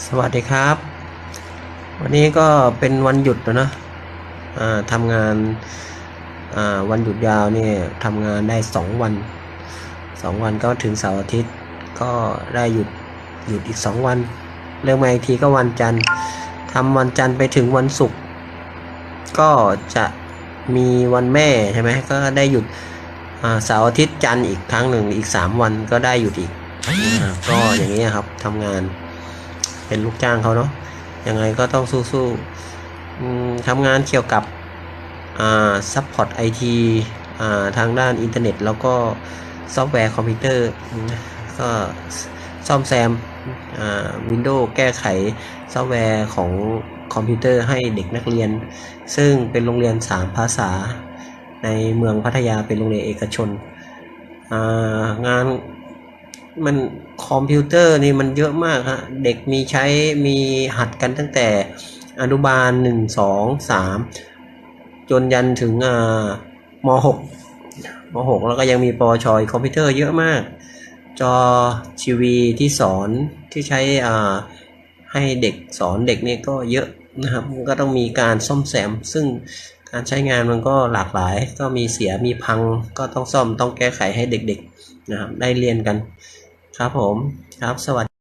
สวัสดีครับ วันนี้ก็เป็นวันหยุดแล้วนะทำงานวันหยุดยาวเนี่ยทำงานได้สองวันสองวันก็ถึงเสาร์อาทิตย์ ก็ได้หยุดหยุดอีกสองวัน เริ่มมาอีกทีก็วันจันทร์ทำวันจันทร์ไปถึงวันศุกร์ก็จะมีวันแม่ใช่ไหมก็ได้หยุดเสาร์อาทิตย์จันทร์อีกครั้งหนึ่งอีกสามวันก็ได้หยุดอีกอก็อย่างนี้ครับทำงาน เป็นลูกจ้างเขาเนาะยังไงก็ต้องสู้ๆทำงานเกี่ยวกับซัพพอร์ตไอทีอ่าทางด้านอินเทอร์เน็ต แล้วก็ซอฟต์แวร์คอมพิวเตอร์ก็ซ่อมแซมวินโดว์แก้ไขซอฟต์แวร์ของคอมพิวเตอร์ให้เด็กนักเรียน ซึ่งเป็นโรงเรียน 3 ภาษา ในเมืองพัทยาเป็นโรงเรียนเอกชน งานมัน คอมพิวเตอร์นี่มันเยอะมากฮะเด็กมีใช้มีหัดกันตั้งแต่อนุบาลหนึ่งสองสามจนยันถึงอ่ามหกมหกแล้วก็ยังมีปวชอีกคอมพิวเตอร์เยอะมาก จอทีวีที่สอนที่ใช้อ่าให้เด็กสอนเด็กนี่ก็เยอะนะครับก็ต้องมีการซ่อมแซม ซึ่งการใช้งานมันก็หลากหลาย ก็มีเสียมีพังก็ต้องซ่อมต้องแก้ไขให้เด็กๆนะครับได้เรียนกัน ครับผม ครับ สวัสดี